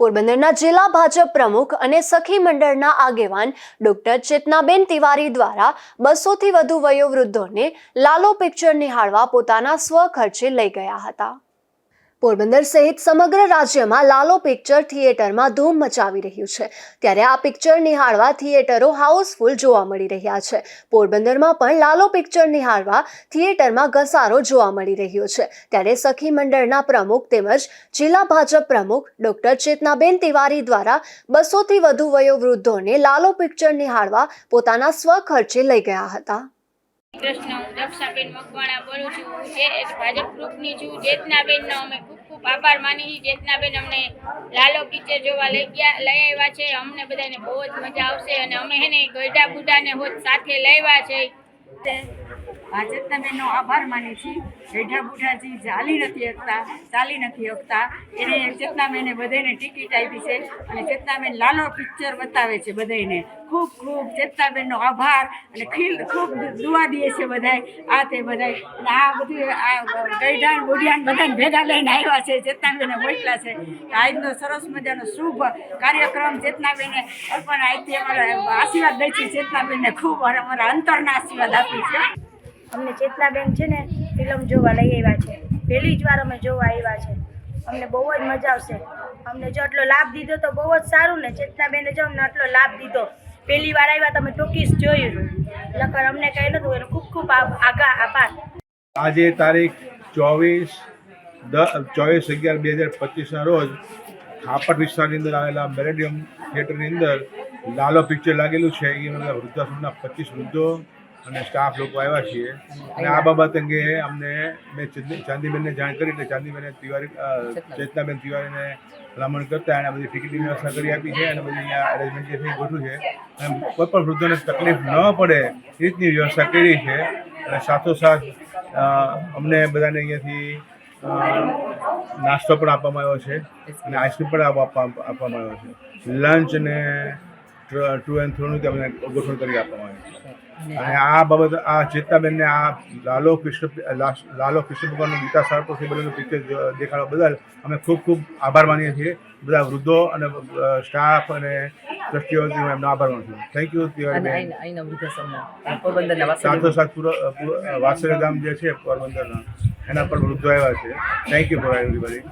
પોરબંદરના જિલ્લા ભાજપ પ્રમુખ અને સખી મંડળના આગેવાન ડોક્ટર ચેતનાબેન તિવારી દ્વારા બસોથી વધુ વયોવૃદ્ધોને લાલો પિક્ચર નિહાળવા પોતાના સ્વખર્ચે લઈ ગયા હતા. પોરબંદર સહિત સમગ્ર રાજ્યમાં લાલો પિક્ચર થિયેટરમાં ધૂમ મચાવી રહ્યું છે. ત્યારે આ પિક્ચર નિહાળવા થિયેટરો હાઉસફુલ જોવા મળી રહ્યા છે. પોરબંદરમાં પણ લાલો પિક્ચર નિહાળવા થિયેટરમાં ઘસારો જોવા મળી રહ્યો છે. ત્યારે સખી મંડળના પ્રમુખ તેમજ જિલ્લા ભાજપ પ્રમુખ ડોક્ટર ચેતનાબેન તિવારી દ્વારા બસોથી વધુ વયોવૃદ્ધોને લાલો પિક્ચર નિહાળવા પોતાના સ્વખર્ચે લઈ ગયા હતા. કૃષ્ણ હું દક્ષાબેન મકવાણા બોલું છું. જે ભાજપ ગ્રુપની છું. ચેતનાબેનનો અમે ખૂબ ખૂબ આભાર માની છીએ. ચેતનાબેન અમને લાલો પિક્ચર જોવા લઈ ગયા, લઈ આવ્યા છે. અમને બધાને બહુ જ મજા આવશે અને અમે એને ગઈઢા બુઢાને હોત સાથે લાવ્યા છે. ભાજપના બેનનો આભાર માની છીએ જેઠા બુઢાજી ચાલી નથી શકતા, ચાલી નથી શકતા, એને ચેતનાબેને બધાને ટિકિટ આપી છે અને ચેતનાબેન લાલો પિક્ચર બતાવે છે બધાને ખૂબ ખૂબ ચેતનાબેનનો આભાર અને ખીલ, ખૂબ દુવા દે છે બધાય. આ તે બધાય. અને આ બધું આ ગઈઢાણ બુઢિયાન બધાને ભેગા લઈને આવ્યા છે, ચેતનાબેને મોકલા છે. આજનો સરસ મજાનો શુભ કાર્યક્રમ ચેતનાબેને અર્પણ. આજથી અમારા આશીર્વાદ દઈ છે. ચેતનાબેનને ખૂબ અમારા અંતરના આશીર્વાદ આપી છે અમને ચેતનાબેન છે ને ફિલ્મ જોવા લઈ આવ્યા છે. પહેલી જ વાર અમે જોવા આવ્યા છે. અમને બહુ જ મજા આવશે. અમને જો આટલો લાભ દીધો તો બહુ જ સારું ને. ચેતનાબેને જો અમને આટલો લાભ દીધો. પહેલી વાર આવ્યા તમે ટોકીસ જોયું. લખર અમને કહ્યું નતું એનો ખૂબ ખૂબ આગા આભાર. આજે તારીખ ચોવીસ દસ ચોવીસ અગિયાર બે હજાર પચીસના રોજ ખાપર વિસ્તારની અંદર આવેલા મેરેડિયમ થિયેટરની અંદર લાલો પિક્ચર લાગેલું છે. એ વૃદ્ધાશ્રમના પચીસ વૃદ્ધો અને સ્ટાફ લોકો આવ્યા છીએ. અને આ બાબત અંગે અમને મેં ચાંદી- ચાંદીબેનને જાણ કરી એટલે ચાંદીબેને તિવારી ચેતનાબેન. તિવારીને ભલામણ કરતા અને બધી ટિકિટની વ્યવસ્થા કરી આપી છે અને બધી અહીંયા અરેન્જમેન્ટ જે છે એ ગોઠવ્યું છે. અને કોઈ પણ વૃદ્ધોને તકલીફ ન પડે એ રીતની વ્યવસ્થા કરી છે. અને સાથોસાથ અમને બધાને અહીંયાથી નાસ્તો પણ આપવામાં આવ્યો છે. અને આઈસ્ક્રીમ પણ આપ- આપવામાં આવ્યો છે. લંચ અને ટુ એન્ડ થ્રુનું તેમને ગોઠવણ કરી આપવામાં આવ્યું છે. અને આ બાબત આ ચેતાબેનને આ લાલો કૃષ્ણ લાલો કૃષ્ણ ભગવાનનું ગીતા સાર બધું પિક્ચર દેખાડવા બદલ અમે ખૂબ ખૂબ આભાર માનીએ છીએ. બધા વૃદ્ધો અને સ્ટાફ અને ટ્રસ્ટીઓ એમનો આભાર માનું છું. થેન્ક યુ તિવારી અહીં અહીંના વૃદ્ધાશ્રમના પોરબંદરના વાસી સાથોસાથ પૂરો વાસરે ગામ જે છે પોરબંદરના એના પર વૃદ્ધો આવ્યા છે. Thank you for everybody